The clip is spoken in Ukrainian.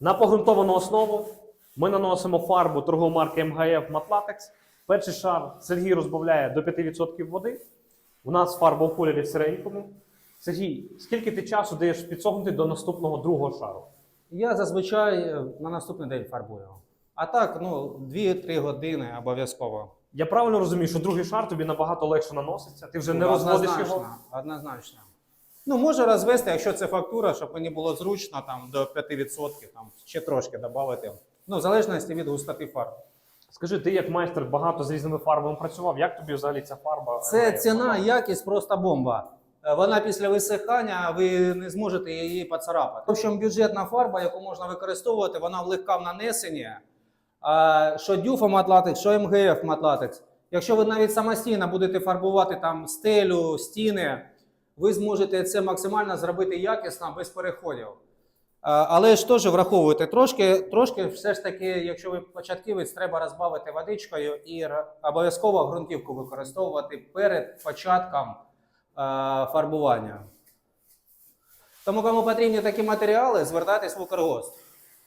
На погрунтовану основу ми наносимо фарбу торгової марки МГФ Матлатекс. Перший шар Сергій розбавляє до 5% води. У нас фарба у кольорі в сиренькому. Сергій, скільки ти часу даєш підсохнути до наступного другого шару? Я зазвичай е, на наступний день фарбую. А так, ну, 2-3 години обов'язково. Я правильно розумію, що другий шар тобі набагато легше наноситься. Ти вже не розводиш його. Однозначно. Ну, можу розвести, якщо це фактура, щоб мені було зручно там, до 5%, там, ще трошки додати. Ну, в залежності від густоти фарб. Скажи, ти як майстер багато з різними фарбами працював. Як тобі взагалі ця фарба? Це ціна, якість просто бомба. Е, Вона після висихання, ви не зможете її поцарапати. В общем, бюджетна фарба, яку можна використовувати, вона легка в нанесенні. А, що дюфа матлатекс, що МГФ матлатекс. Якщо ви навіть самостійно будете фарбувати там стелю, стіни, ви зможете це максимально зробити якісно, без переходів. Але ж теж враховуйте, трошки, трошки все ж таки, якщо ви початківець, треба розбавити водичкою і обов'язково ґрунтівку використовувати перед початком фарбування. Тому, кому потрібні такі матеріали, звертайтесь в Укргост.